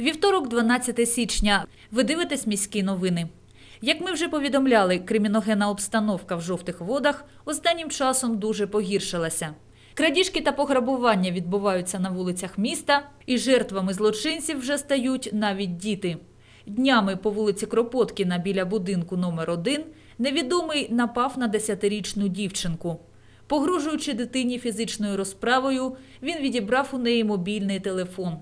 Вівторок, 12 січня. Ви дивитесь міські новини. Як ми вже повідомляли, криміногенна обстановка в жовтих водах останнім часом дуже погіршилася. Крадіжки та пограбування відбуваються на вулицях міста, і жертвами злочинців вже стають навіть діти. Днями по вулиці Кропоткіна біля будинку номер 1 невідомий напав на 10-річну дівчинку. Погрожуючи дитині фізичною розправою, він відібрав у неї мобільний телефон.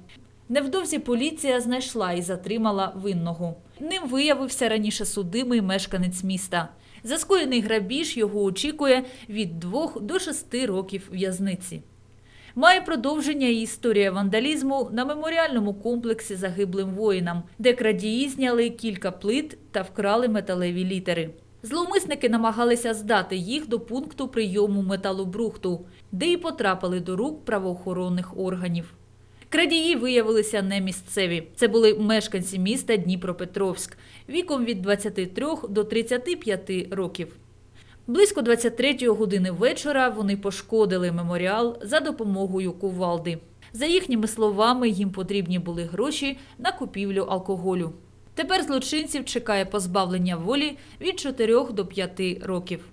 Невдовзі поліція знайшла і затримала винного. Ним виявився раніше судимий мешканець міста. За скоєний грабіж його очікує від 2 до 6 років в'язниці. Має продовження і історія вандалізму на меморіальному комплексі загиблим воїнам, де крадії зняли кілька плит та вкрали металеві літери. Зловмисники намагалися здати їх до пункту прийому металобрухту, де і потрапили до рук правоохоронних органів. Крадії виявилися не місцеві. Це були мешканці міста Дніпропетровськ віком від 23 до 35 років. Близько 23 години вечора вони пошкодили меморіал за допомогою кувалди. За їхніми словами, їм потрібні були гроші на купівлю алкоголю. Тепер злочинців чекає позбавлення волі від 4 до 5 років.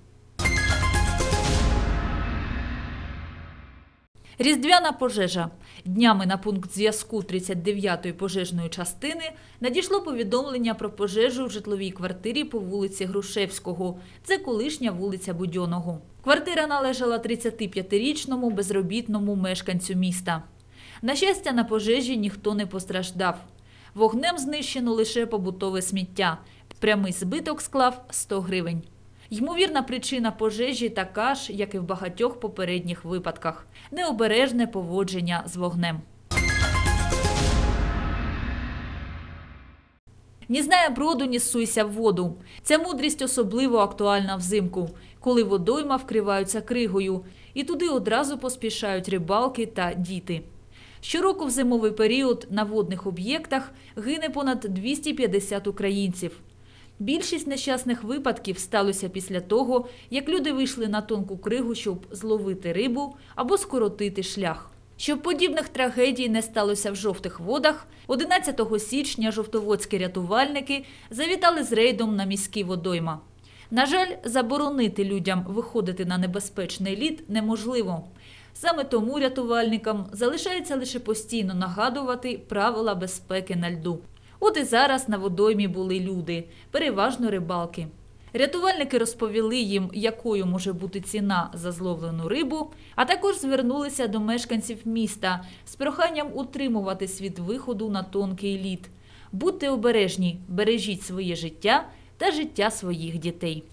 Різдвяна пожежа. Днями на пункт зв'язку 39-ї пожежної частини надійшло повідомлення про пожежу в житловій квартирі по вулиці Грушевського. Це колишня вулиця Будьоного. Квартира належала 35-річному безробітному мешканцю міста. На щастя, на пожежі ніхто не постраждав. Вогнем знищено лише побутове сміття. Прямий збиток склав 100 гривень. Ймовірна причина пожежі така ж, як і в багатьох попередніх випадках необережне поводження з вогнем. Ні знає броду, ні суйся в воду. Ця мудрість особливо актуальна взимку, коли водойма вкриваються кригою, і туди одразу поспішають рибалки та діти. Щороку в зимовий період на водних об'єктах гине понад 250 українців. Більшість нещасних випадків сталося після того, як люди вийшли на тонку кригу, щоб зловити рибу або скоротити шлях. Щоб подібних трагедій не сталося в жовтих водах, 11 січня жовтоводські рятувальники завітали з рейдом на міський водойма. На жаль, заборонити людям виходити на небезпечний лід неможливо. Саме тому рятувальникам залишається лише постійно нагадувати правила безпеки на льду. От і зараз на водоймі були люди, переважно рибалки. Рятувальники розповіли їм, якою може бути ціна за зловлену рибу, а також звернулися до мешканців міста з проханням утримуватись від виходу на тонкий лід. Будьте обережні, бережіть своє життя та життя своїх дітей.